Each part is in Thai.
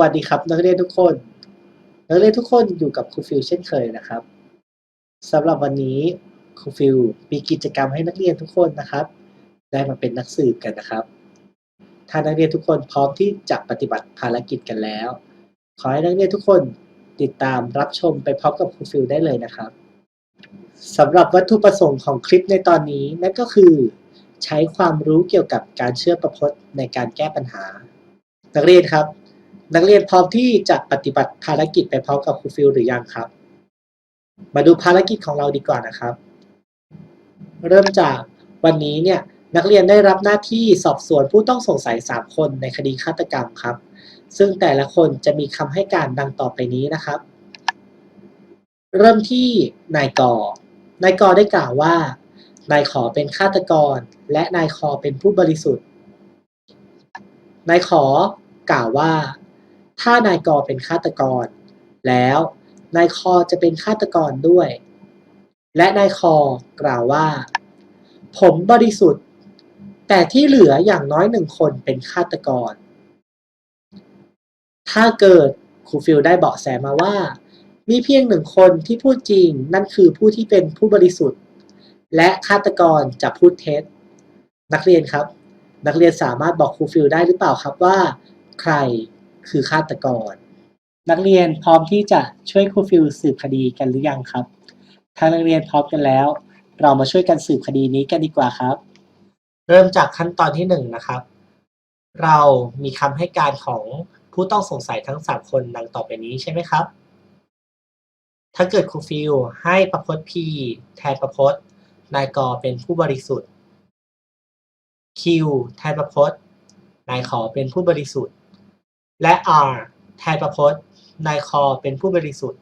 สวัสดีครับ นักเรียนทุกคน นักเรียนทุกคนอยู่กับครูฟิลเช่นเคยนะครับสำหรับวันนี้ครูฟิลมีกิจกรรมให้นักเรียนทุกคนนะครับ ได้มาเป็นนักสืบกันนะครับ ถ้านักเรียนทุกคนพร้อมที่จะปฏิบัติภารกิจกันแล้ว ขอให้นักเรียนทุกคนติดตามรับชมไปพร้อมกับครูฟิลได้เลยนะครับสำหรับวัตถุประสงค์ของคลิปในตอนนี้นั่นก็คือ ใช้ความรู้เกี่ยวกับการเชื่อประพจน์ในการแก้ปัญหา นักเรียนครับ นักเรียนพร้อมที่จะปฏิบัติภารกิจไปพร้อมกับครูฟิลหรือยังครับ มาดูภารกิจของเราดีกว่านะครับ เริ่มจากวันนี้เนี่ยนักเรียนได้รับหน้าที่สอบสวนผู้ต้องสงสัย 3 คนในคดีฆาตกรรมครับ ซึ่งแต่ละคนจะมีคำให้การดังต่อไปนี้นะครับ เริ่มที่นายกอนายกอได้กล่าวว่า นายขอเป็นฆาตกร และนายคอเป็นผู้บริสุทธิ์ นายขอกล่าวว่า ถ้านายกอเป็นฆาตกร แล้วนายคอจะเป็นฆาตกรด้วย และนายคอกล่าวว่า ผมบริสุทธิ์ แต่ที่เหลืออย่างน้อยหนึ่งคนเป็นฆาตกร ถ้าเกิดครูฟิลได้เบาะแสมาว่า มีเพียงหนึ่งคนที่พูดจริง นั่นคือผู้ที่เป็นผู้บริสุทธิ์ และฆาตกรจะพูดเท็จ นักเรียนครับ นักเรียนสามารถบอกครูฟิลได้หรือเปล่าครับว่า ใคร คือฆาตกร นักเรียนพร้อมที่จะช่วยครูฟิลสืบคดีกันหรือยังครับ ถ้านักเรียนพร้อมกันแล้ว เรามาช่วยกันสืบคดีนี้กันดีกว่าครับ เริ่มจากขั้นตอนที่หนึ่งนะครับ เรามีคำให้การของผู้ต้องสงสัยทั้งสามคนดังต่อไปนี้ใช่ไหมครับ ถ้าเกิดครูฟิลให้ประพจน์ P แทนประพจน์นายกอเป็นผู้บริสุทธิ์ Q แทนประพจน์นายขอเป็นผู้บริสุทธิ์ และ R แทนประพจน์นายคอเป็นผู้บริสุทธิ์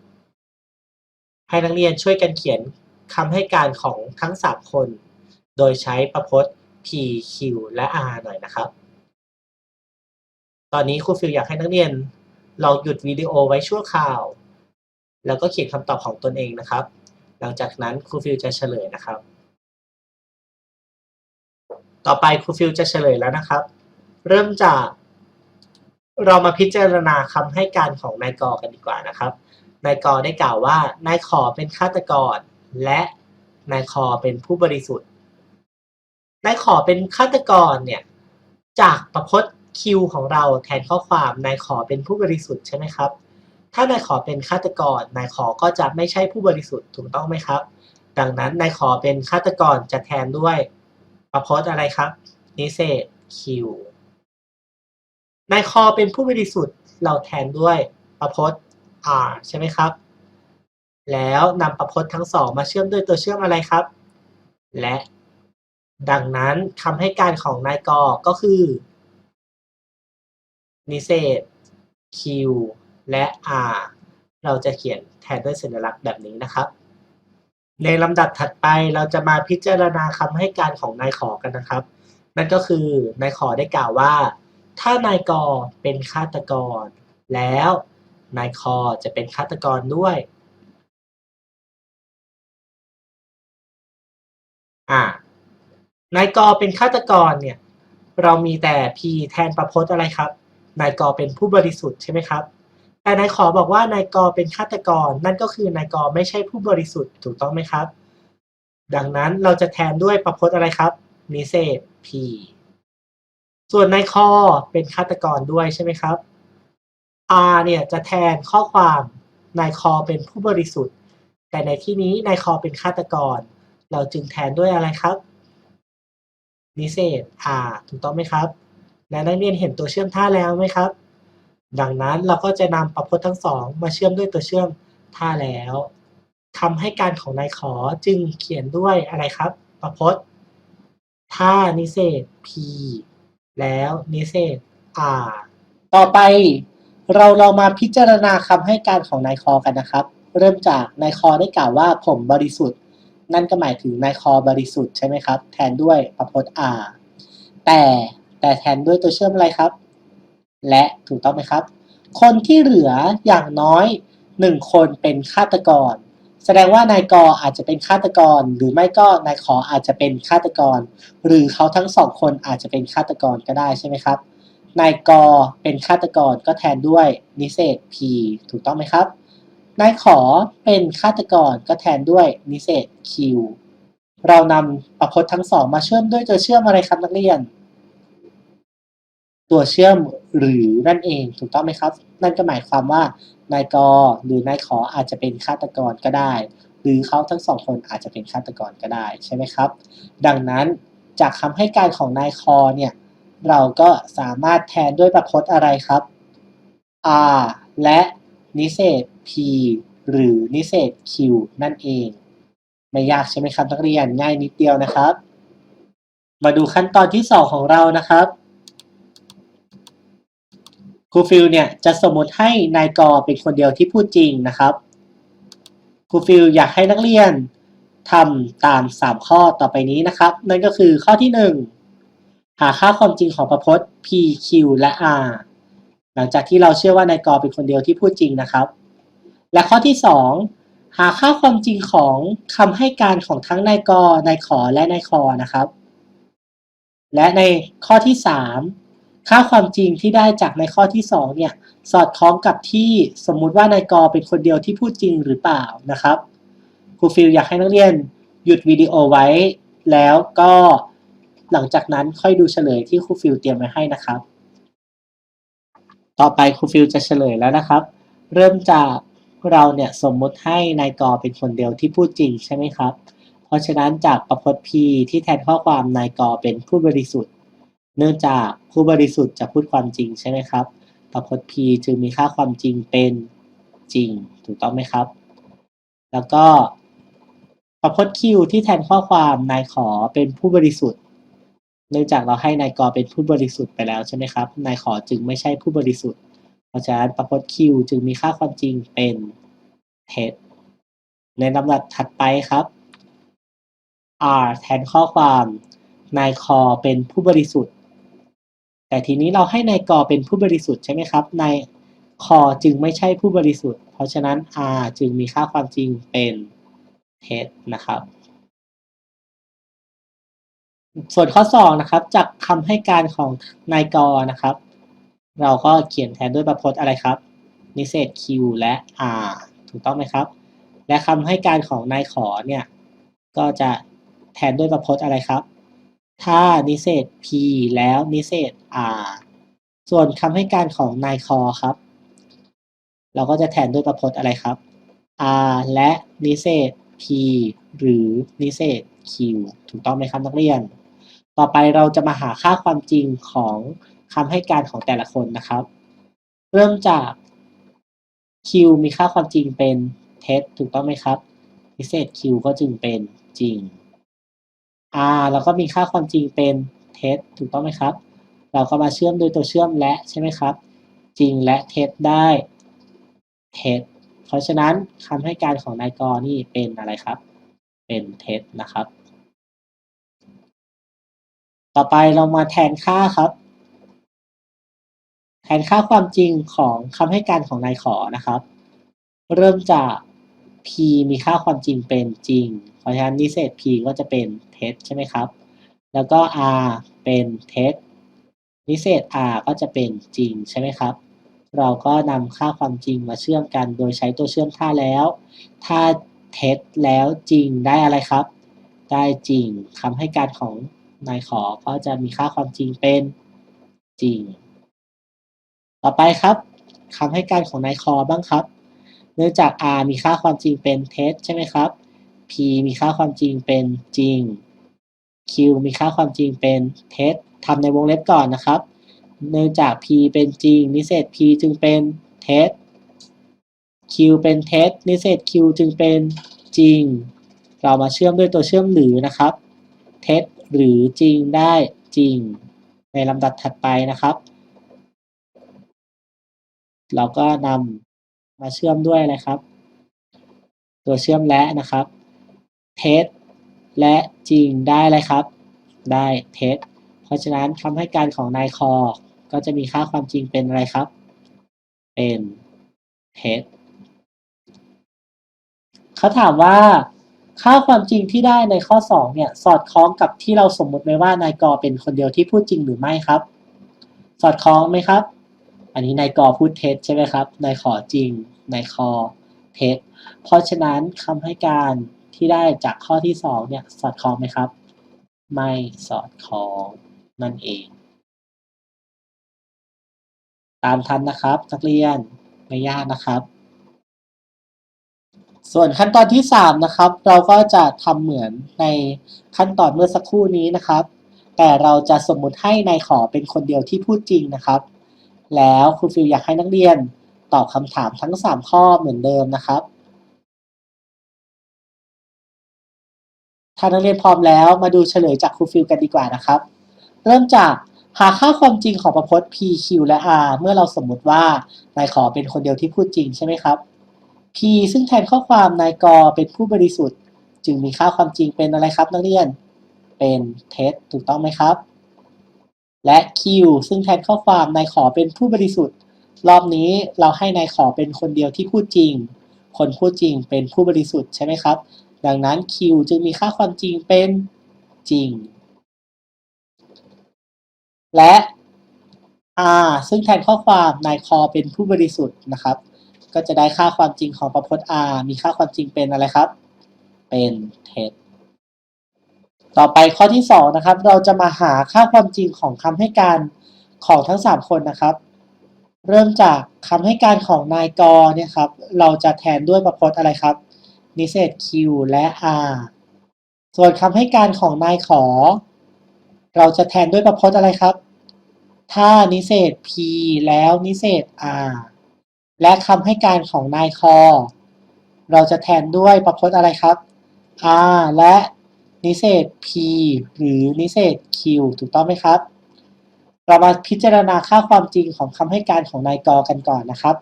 ให้นักเรียนช่วยกันเขียนคำให้การของทั้ง 3 คน โดยใช้ประพจน์ P Q และ R หน่อยนะครับ ตอนนี้ครูฟิลอยากให้นักเรียนลองหยุดวิดีโอไว้ชั่วคราว แล้วก็เขียนคำตอบของตนเองนะครับ หลังจากนั้นครูฟิลจะเฉลยนะครับ ต่อไปครูฟิลจะเฉลยแล้วนะครับ เริ่มจาก เรามาพิจารณาคำให้การของนายกอกันดีกว่านะครับ นายกอได้กล่าวว่านายขอเป็นฆาตกร และนายคอเป็นผู้บริสุทธิ์ นายขอเป็นฆาตกรเนี่ยจากประพจน์คิวของเราแทนข้อความนายขอเป็นผู้บริสุทธิ์ใช่ไหมครับ ถ้านายขอเป็นฆาตกรนายขอก็จะไม่ใช่ผู้บริสุทธิ์ถูกต้องไหมครับ ดังนั้นนายขอเป็นฆาตกรจะแทนด้วยประพจน์อะไรครับ นิเศษ Q นายคอเป็นผู้บริสุทธิ์เราแทนด้วยประพจน์ R ใช่ไหมครับ แล้วนำประพจน์ทั้งสองมาเชื่อมด้วยตัวเชื่อมอะไรครับ และ ดังนั้นคำให้การของนายกอก็คือนิเศษ Q และ R เราจะเขียนแทนด้วยสัญลักษณ์แบบนี้นะครับ ในลำดับถัดไปเราจะมาพิจารณาคำให้การของนายขอกันนะครับ นั่นก็คือนายขอได้กล่าวว่า ถ้านายกอเป็นฆาตกร แล้วนายคอจะเป็นฆาตกรด้วย อ่านายกอเป็นฆาตกรเนี่ย เรามีแต่ P แทนประพจน์อะไรครับ นายกอเป็นผู้บริสุทธิ์ใช่ไหมครับ แต่นายขอบอกว่านายกอเป็นฆาตกร นั่นก็คือนายกอไม่ใช่ผู้บริสุทธิ์ถูกต้องไหมครับ ดังนั้นเราจะแทนด้วยประพจน์อะไรครับ นิเศษ P ส่วนนายคอเป็นฆาตกรด้วยใช่ไหมครับ R เนี่ยจะแทนข้อความนายคอเป็นผู้บริสุทธิ์ แต่ในที่นี้นายคอเป็นฆาตกร เราจึงแทนด้วยอะไรครับ นิเศษ R ถูกต้องไหมครับ และนักเรียนเห็นตัวเชื่อมท่าแล้วไหมครับ ดังนั้นเราก็จะนำประพจน์ทั้งสองมาเชื่อมด้วยตัวเชื่อมท่าแล้วคำให้การของนายขอจึงเขียนด้วยอะไรครับ ประพจน์ท่านิเศษ P แล้วนิเศษ R ต่อไปเราเรามาพิจารณาคำให้การของนายคอกันนะครับ เริ่มจากนายคอได้กล่าวว่าผมบริสุทธิ์ นั่นก็หมายถึงนายคอบริสุทธิ์ใช่ไหมครับ แทนด้วยประพจน์ R แต่แต่แทนด้วยตัวเชื่อมอะไรครับ และถูกต้องไหมครับ คนที่เหลืออย่างน้อยหนึ่งคนเป็นฆาตกร แสดงว่านายกออาจจะเป็นฆาตกร หรือไม่ก็นายขออาจจะเป็นฆาตกร หรือเขาทั้งสองคนอาจจะเป็นฆาตกรก็ได้ใช่ไหมครับนายกเป็นฆาตกรก็แทนด้วยนิเศษ P ถูกต้องไหมครับ นายขอเป็นฆาตกรก็แทนด้วยนิเศษ Q เรานำประพจน์ทั้งสองมาเชื่อมด้วยตัวเชื่อมอะไรครับนักเรียน ตัวเชื่อมหรือนั่นเองถูกต้องไหมครับ นั่นก็หมายความว่า นายกหรือนายขออาจจะเป็นฆาตกรก็ได้ หรือเขาทั้งสองคนอาจจะเป็นฆาตกรก็ได้ใช่ไหมครับ ดังนั้นจากคำให้การของนายคอเนี่ยเราก็สามารถแทนด้วยประพจน์อะไรครับ R และนิเศษ P หรือนิเศษ Q นั่นเอง ไม่ยากใช่ไหมครับนักเรียนง่ายนิดเดียวนะครับ มาดูขั้นตอนที่ 2 ของเรานะครับ ครูฟิลเนี่ยจะสมมติให้นายกอเป็นคนเดียวที่พูดจริงนะครับครูฟิลอยากให้นักเรียนทำตาม 3 ข้อต่อไปนี้นะครับ นั่นก็คือข้อที่ 1 หาค่าความจริงของประพจน์ P Q และ R หลังจากที่เราเชื่อว่านายกอเป็นคนเดียวที่พูดจริงนะครับ และข้อที่ 2 หาค่าความจริงของคำให้การของทั้งนายกนายขอและนายคอนะครับ และในข้อที่ 3 ค่าความจริงที่ได้จากในข้อที่2เนี่ยสอดคล้องกับที่สมมุติว่านายกเป็นคนเดียวที่พูดจริงหรือเปล่านะครับครูฟิลอยากให้นักเรียนหยุดวิดีโอไว้ แล้วก็หลังจากนั้นค่อยดูเฉลยที่ครูฟิลเตรียมไว้ให้นะครับ ต่อไปครูฟิลจะเฉลยแล้วนะครับ เริ่มจากเราเนี่ยสมมุติให้นายกเป็นคนเดียวที่พูดจริงใช่ไหมครับ เพราะฉะนั้นจากประพจน์ P ที่แทนข้อความนายกเป็นผู้บริสุทธิ์ เนื่องจากผู้บริสุทธิ์จะพูดความจริงใช่ไหมครับประพจน์ P จึงมีค่าความจริงเป็นจริง ถูกต้องไหมครับ แล้วก็ประพจน์ Q ที่แทนข้อความนายขอเป็นผู้บริสุทธิ์ เนื่องจากเราให้นายกอเป็นผู้บริสุทธิ์ไปแล้วใช่ไหมครับ นายขอจึงไม่ใช่ผู้บริสุทธิ์ เพราะฉะนั้นประพจน์ Q จึงมีค่าความจริงเป็นเท็จ ในลำดับถัดไปครับ R แทนข้อความนายคอเป็นผู้บริสุทธิ์ แต่ทีนี้เราให้นายกเป็นผู้บริสุทธิ์ใช่ไหมครับนายคอจึงไม่ใช่ผู้บริสุทธิ์ เพราะฉะนั้น R จึงมีค่าความจริงเป็นเท็จนะครับ ส่วนข้อ2นะครับจากคำให้การของนายกนะครับ เราก็เขียนแทนด้วยประพจน์อะไรครับ นิเศษ Q และ R ถูกต้องไหมครับ และคำให้การของนายขอเนี่ยก็จะแทนด้วยประพจน์อะไรครับ ถ้านิเศษ P แล้วนิเศษ R ส่วนคำให้การของนายคอครับ เราก็จะแทนด้วยประพจน์อะไรครับ R และนิเศษ P หรือนิเศษ Q ถูกต้องไหมครับนักเรียน ต่อไปเราจะมาหาค่าความจริงของคำให้การของแต่ละคนนะครับ เริ่มจาก Q มีค่าความจริงเป็นเท็จถูกต้องไหมครับนิเศษ Q ก็จึงเป็นจริง R เราก็มีค่าความจริงเป็นเท็จถูกต้องไหมครับ เราก็มาเชื่อมโดยตัวเชื่อมและใช่ไหมครับ จริงและเท็จได้เท็จเพราะฉะนั้นคำให้การของนายกรนี่เป็นอะไรครับ เป็นเท็จนะครับ ต่อไปเรามาแทนค่าครับ แทนค่าความจริงของคำให้การของนายขอนะครับ เริ่มจาก P มีค่าความจริงเป็นจริง ราะฉะนั้นนิเศษ P ก็จะเป็นเท็จใช่ไหมครับ แล้วก็ R เป็นเท็จนิเศษ R ก็จะเป็นจริงใช่ไหมครับ เราก็นำค่าความจริงมาเชื่อมกันโดยใช้ตัวเชื่อมท่าแล้ว ถ้าเท็จแล้วจริงได้อะไรครับ ได้จริงคำให้การของนายขอก็จะมีค่าความจริงเป็นจริง ต่อไปครับคำให้การของนายคอบ้างครับ เนื่องจาก r มีค่าความจริงเป็นเท็จใช่ไหมครับ p มีค่าความจริงเป็นจริง q มีค่าความจริงเป็นเท็จทำในวงเล็บก่อนนะครับ เนื่องจาก p เป็นจริง นิเศษ p จึงเป็นเท็จ q เป็นเท็จ นิเศษ q จึงเป็นจริง เรามาเชื่อมด้วยตัวเชื่อมหรือนะครับ เท็จหรือจริงได้จริง ในลำดับถัดไปนะครับ เราก็นำมาเชื่อมด้วยนะครับ ตัวเชื่อมและนะครับ เท็จและจริงได้เลยครับ ได้เท็จเพราะฉะนั้นคำให้การของนายคอก็จะมีค่าความจริงเป็นอะไรครับ เป็นเท็จเขาถามว่าค่าความจริงที่ได้ในข้อ 2 เนี่ย สอดคล้องกับที่เราสมมุติไว้ว่านายกอเป็นคนเดียวที่พูดจริงหรือไม่ครับ สอดคล้องไหมครับ อันนี้นายกอพูดเท็จใช่ไหมครับนายขอจริงนายคอเท็จเพราะฉะนั้นคำให้การ ที่ได้จากข้อที่สองเนี่ย สอดคล้องไหมครับ ไม่สอดคล้องนั่นเอง ตามทันนะครับนักเรียนไม่ยากนะครับ ส่วนขั้นตอนที่สามนะครับ เราก็จะทำเหมือนในขั้นตอนเมื่อสักครู่นี้นะครับ แต่เราจะสมมุติให้นายขอเป็นคนเดียวที่พูดจริงนะครับ แล้วครูฟิลอยากให้นักเรียนตอบคำถามทั้ง 3 ข้อเหมือนเดิมนะครับ ถ้านักเรียนพร้อมแล้วมาดูเฉลยจากครูฟิลกันดีกว่านะครับ เริ่มจากหาค่าความจริงของประพจน์ p q และ r เมื่อเราสมมุติว่านายขอเป็นคนเดียวที่พูดจริงใช่ไหมครับ p ซึ่งแทนข้อความนายกเป็นผู้บริสุทธิ์ จึงมีค่าความจริงเป็นอะไรครับนักเรียน เป็นเท็จถูกต้องไหมครับ และ Q ซึ่งแทนข้อความนายขอเป็นผู้บริสุทธิ์ รอบนี้เราให้นายขอเป็นคนเดียวที่พูดจริง คนพูดจริงเป็นผู้บริสุทธิ์ใช่ไหมครับ ดังนั้น Q จึงมีค่าความจริงเป็นจริง และ R ซึ่งแทนข้อความนายคอเป็นผู้บริสุทธิ์นะครับ ก็จะได้ค่าความจริงของประพจน์ R มีค่าความจริงเป็นอะไรครับ เป็นเท็จต่อไปข้อที่สองนะครับ เราจะมาหาค่าความจริงของคำให้การของทั้งสามคนนะครับ เริ่มจากคำให้การของนายกเนี่ยครับ เราจะแทนด้วยประพจน์อะไรครับ นิเศษ Q และ R ส่วนคำให้การของนายขอ เราจะแทนด้วยประพจน์อะไรครับ ถ้านิเศษ P แล้วนิเศษ R และคำให้การของนายคอ เราจะแทนด้วยประพจน์อะไรครับ R และนิเศษ P หรือนิเศษ Q ถูกต้องไหมครับ เรามาพิจารณาค่าความจริงของคำให้การของนายกอกันก่อนนะครับ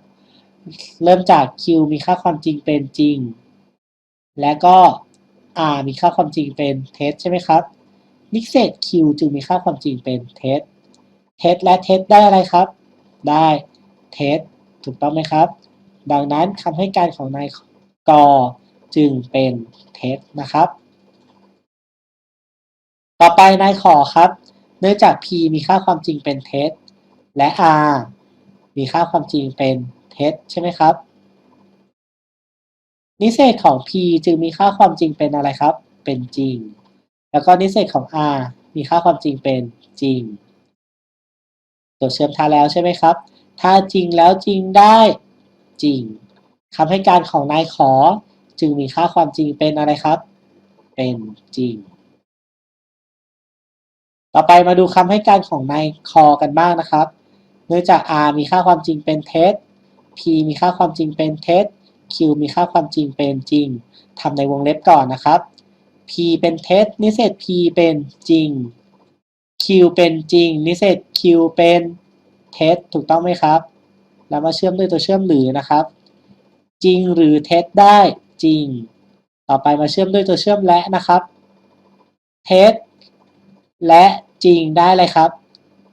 เริ่มจาก Q มีค่าความจริงเป็นจริง และก็ R มีค่าความจริงเป็นเท็จใช่ไหมครับนิเศษ Q จึงมีค่าความจริงเป็นเท็จเท็จและเท็จได้อะไรครับ ได้เท็จถูกต้องไหมครับ ดังนั้นคำให้การของนายกจึงเป็นเท็จนะครับ ต่อไปนายขอครับ เนื่องจาก P มีค่าความจริงเป็นเท็จและ R มีค่าความจริงเป็นเท็จใช่ไหมครับ นิเศษของ P จึงมีค่าความจริงเป็นอะไรครับ เป็นจริง แล้วก็นิเศษของ R มีค่าความจริงเป็นจริง ตัวเชื่อมท่าแล้วใช่ไหมครับ ถ้าจริงแล้วจริงได้จริงคำให้การของนายขอ จึงมีค่าความจริงเป็นอะไรครับ เป็นจริง ต่อไปมาดูคำให้การของนายคอกันบ้างนะครับ เนื่องจาก R มีค่าความจริงเป็นเท็จ P มีค่าความจริงเป็นเท็จ Q มีค่าความจริงเป็นจริงทำในวงเล็บก่อนนะครับ P เป็นเท็จนิเศษ P เป็นจริง Q เป็นจริง นิเศษ Q เป็นเท็จถูกต้องไหมครับ แล้วมาเชื่อมด้วยตัวเชื่อมหรือนะครับ จริงหรือเท็จได้จริง ต่อไปมาเชื่อมด้วยตัวเชื่อมและนะครับ เท็จและจริงได้เลยครับ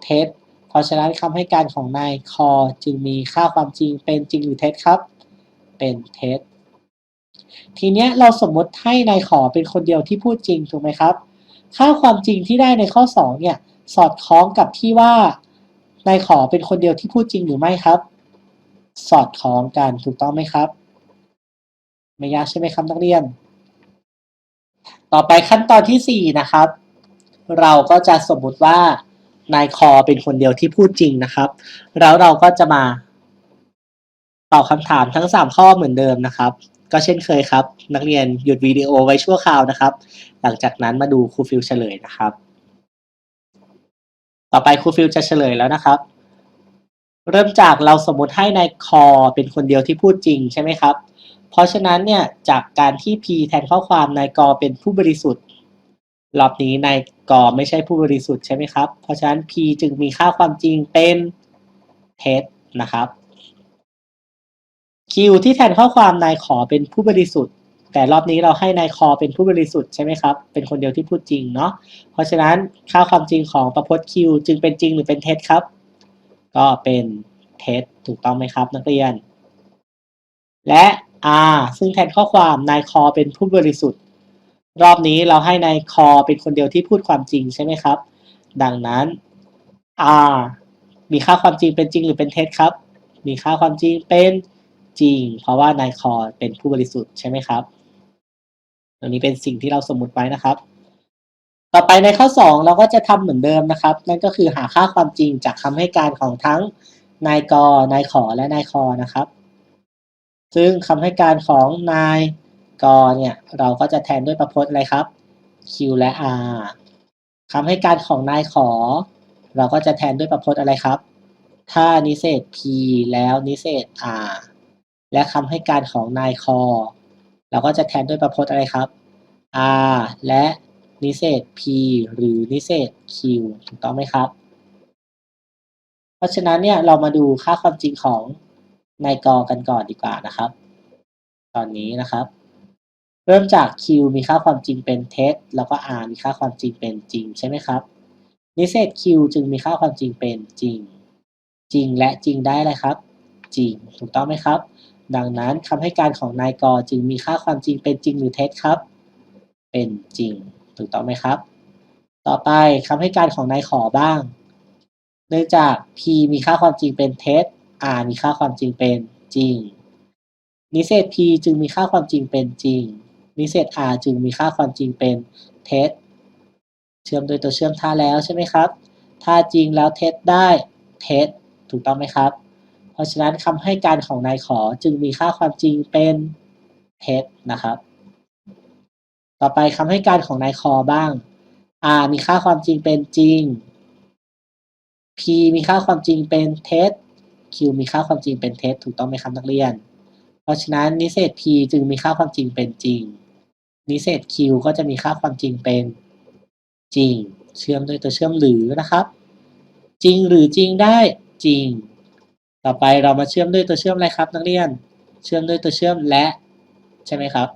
เท็จเพราะฉะนั้นคำให้การของนายคอจึงมีค่าความจริงเป็นจริงหรือเท็จครับ เป็นเท็จทีเนี้ยเราสมมติให้นายขอเป็นคนเดียวที่พูดจริงถูกไหมครับ ค่าความจริงที่ได้ในข้อ 2 เนี่ยสอดคล้องกับที่ว่านายขอเป็นคนเดียวที่พูดจริงหรือไม่ครับ สอดคล้องกันถูกต้องไหมครับ ไม่ยากใช่ไหมครับนักเรียน ต่อไปขั้นตอนที่ 4 นะครับ เราก็จะสมมติว่านายคอเป็นคนเดียวที่พูดจริงนะครับ แล้วเราก็จะมา ตอบคำถามทั้ง 3 ข้อเหมือนเดิมนะครับ ก็เช่นเคยครับ นักเรียนหยุดวิดีโอไว้ชั่วคราวนะครับ หลังจากนั้นมาดูครูฟิลเฉลยนะครับ ต่อไปครูฟิลจะเฉลยแล้วนะครับ เริ่มจากเราสมมติให้นายคอเป็นคนเดียวที่พูดจริงใช่ไหมครับ เพราะฉะนั้นเนี่ยจากการที่ P แทนข้อความนายกอเป็นผู้บริสุทธิ์รอบนี้นายกอไม่ใช่ผู้บริสุทธิ์ใช่ไหมครับ เพราะฉะนั้น P จึงมีค่าความจริงเป็นเท็จนะครับ Q ที่แทนข้อความนายขอเป็นผู้บริสุทธิ์ แต่รอบนี้เราให้นายคอเป็นผู้บริสุทธิ์ใช่ไหมครับ เป็นคนเดียวที่พูดจริงเนาะ เพราะฉะนั้นค่าความจริงของประพจน์ Q จึงเป็นจริงหรือเป็นเท็จครับ ก็เป็นเท็จถูกต้องไหมครับ นักเรียน และ R ซึ่งแทนข้อความนายคอเป็นผู้บริสุทธิ์ รอบนี้เราให้นายคอเป็นคนเดียวที่พูดความจริงใช่ไหมครับ ดังนั้น R มีค่าความจริงเป็นจริงหรือเป็นเท็จครับ มีค่าความจริงเป็น จริง เพราะว่านายคอเป็นผู้บริสุทธิ์ใช่ไหมครับตรงนี้เป็นสิ่งที่เราสมมติไว้นะครับ ต่อไปในข้อ 2 เราก็จะทำเหมือนเดิมนะครับ นั่นก็คือหาค่าความจริงจากคำให้การของทั้งนายกนายขอและนายคอนะครับ ซึ่งคำให้การของนายกเนี่ยเราก็จะแทนด้วยประพจน์อะไรครับ Q และ R คำให้การของนายขอ เราก็จะแทนด้วยประพจน์อะไรครับ ถ้านิเศษ P แล้วนิเศษ R และคำให้การของนายคอ เราก็จะแทนด้วยประพจน์อะไรครับ R และนิเศษ P หรือนิเศษ Q ถูกต้องไหมครับ เพราะฉะนั้นเนี่ยเรามาดูค่าความจริงของนายกอกันก่อนดีกว่านะครับ ตอนนี้นะครับ เริ่มจาก Q มีค่าความจริงเป็นเท็จแล้วก็ R มีค่าความจริงเป็นจริงใช่ไหมครับ นิเศษ Q จึงมีค่าความจริงเป็นจริง จริงและจริงได้เลยครับ จริงถูกต้องไหมครับ ดังนั้นคำให้การของนายกจึงมีค่าความจริงเป็นจริงหรือเท็จครับ เป็นจริง ถูกต้องไหมครับ ต่อไปคำให้การของนายขอบ้าง เนื่องจาก P มีค่าความจริงเป็นเท็จ R มีค่าความจริงเป็นจริง นิเศษ P จึงมีค่าความจริงเป็นจริง นิเศษ R จึงมีค่าความจริงเป็นเท็จ เชื่อมโดยตัวเชื่อมท่าแล้วใช่ไหมครับ ถ้าจริงแล้วเท็จได้เท็จ ถูกต้องไหมครับ ราะฉะนั้นคำให้การของนายขอจึงมีค่าความจริงเป็นเท็จนะครับ ต่อไปคำให้การของนายคอบ้าง R มีค่าความจริงเป็นจริง P มีค่าความจริงเป็นเท็จ Q มีค่าความจริงเป็นเท็จถูกต้องไหมครับนักเรียน เพราะฉะนั้นนิเศษ P จึงมีค่าความจริงเป็นจริง นิเศษ Q ก็จะมีค่าความจริงเป็นจริง เชื่อมด้วยตัวเชื่อมหรือนะครับ จริงหรือจริงได้จริง ต่อไปเรามาเชื่อมด้วยตัวเชื่อมอะไรครับ นักเรียน เชื่อมด้วยตัวเชื่อมและ ใช่ไหมครับ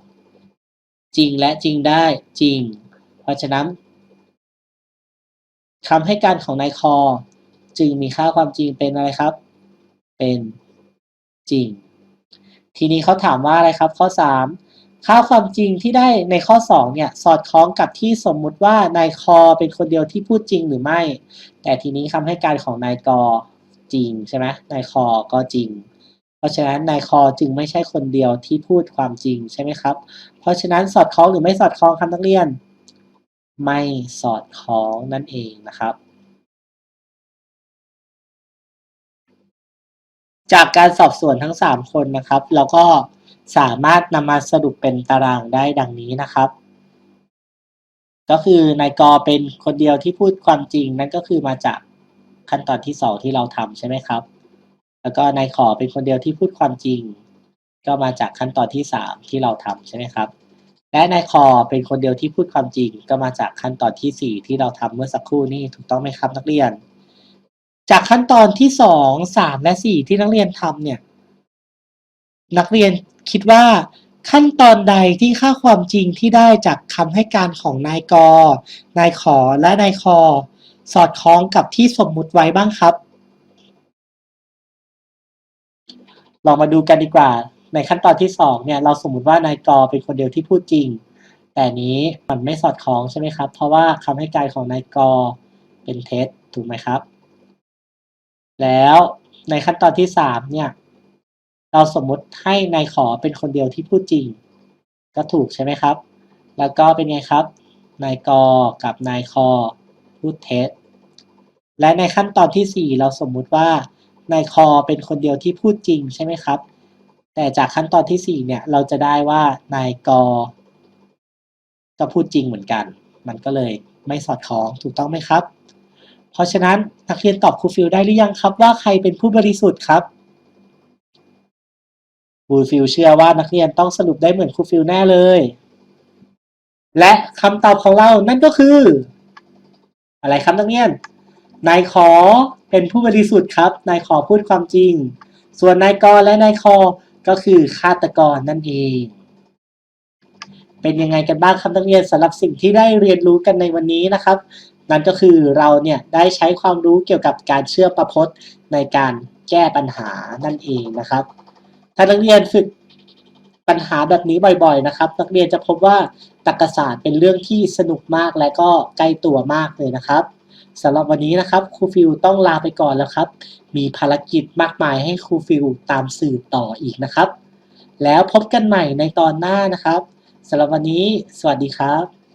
จริงและจริงได้จริง เพราะฉะนั้นคำให้การของนายคอ จึงมีค่าความจริงเป็นอะไรครับ เป็นจริง ทีนี้เขาถามว่าอะไรครับ ข้อ 3 ค่าความจริงที่ได้ในข้อ 2 เนี่ย สอดคล้องกับที่สมมุติว่านายคอเป็นคนเดียวที่พูดจริงหรือไม่ แต่ทีนี้คำให้การของนายกอ จริงใช่ไหมนายคอก็จริง เพราะฉะนั้นนายคอจึงไม่ใช่คนเดียวที่พูดความจริงใช่ไหมครับ เพราะฉะนั้นสอดคล้องหรือไม่สอดคล้องครับนักเรียน ไม่สอดคล้องนั่นเองนะครับ จากการสอบสวนทั้ง 3 คนนะครับ เราก็สามารถนำมาสรุปเป็นตารางได้ดังนี้นะครับก็คือนายกอเป็นคนเดียวที่พูดความจริงนั่นก็คือมาจาก ขั้นตอนที่2ที่เราทำใช่ไหมครับ แล้วก็นายขอเป็นคนเดียวที่พูดความจริง ก็มาจากขั้นตอนที่3ที่เราทำใช่ไหมครับ และนายคอเป็นคนเดียวที่พูดความจริง ก็มาจากขั้นตอนที่4ที่เราทำเมื่อสักครู่นี้ถูกต้องไหมครับนักเรียน จากขั้นตอนที่2 3และ4ที่นักเรียนทำเนี่ย นักเรียนคิดว่าขั้นตอนใดที่ค่าความจริงที่ได้จากคำให้การของนายก นายขอ และนายคอ สอดคล้องกับที่สมมุติไว้บ้างครับ ลองมาดูกันดีกว่า ในขั้นตอนที่2เนี่ยเราสมมุติว่านายกเป็นคนเดียวที่พูดจริง แต่นี้มันไม่สอดคล้องใช่ไหมครับ เพราะว่าคำให้การของนายกเป็นเท็จถูกไหมครับ แล้วในขั้นตอนที่3เนี่ยเราสมมุติให้นายขอเป็นคนเดียวที่พูดจริง ก็ถูกใช่ไหมครับ แล้วก็เป็นไงครับนายกกับนายคอ พูดเท็จ และในขั้นตอนที่ 4 เราสมมุติว่านายคอเป็นคนเดียวที่พูดจริงใช่ไหมครับ แต่จากขั้นตอนที่ 4 เนี่ย เราจะได้ว่านายกก็พูดจริงเหมือนกัน มันก็เลยไม่สอดคล้องถูกต้องไหมครับ เพราะฉะนั้นนักเรียนตอบครูฟิลได้หรือยังครับว่าใครเป็นผู้บริสุทธิ์ครับครูฟิลเชื่อว่านักเรียนต้องสรุปได้เหมือนครูฟิลแน่เลย และคำตอบของเรานั่นก็คือ อะไรครับนักเรียน นายขอเป็นผู้บริสุทธิ์ครับ นายขอพูดความจริง ส่วนนายกและนายคอก็คือฆาตกรนั่นเอง เป็นยังไงกันบ้างครับนักเรียนสำหรับสิ่งที่ได้เรียนรู้กันในวันนี้นะครับ นั่นก็คือเราเนี่ยได้ใช้ความรู้เกี่ยวกับการเชื่อประพจน์ในการแก้ปัญหานั่นเองนะครับ ถ้านักเรียนฝึก ปัญหาแบบนี้บ่อยๆนะครับ นักเรียนจะพบว่าตรรกศาสตร์เป็นเรื่องที่สนุกมากและก็ใกล้ตัวมากเลยนะครับสำหรับวันนี้นะครับครูฟิลต้องลาไปก่อนแล้วครับ มีภารกิจมากมายให้ครูฟิลตามสื่อต่ออีกนะครับ แล้วพบกันใหม่ในตอนหน้านะครับสำหรับวันนี้ สวัสดีครับ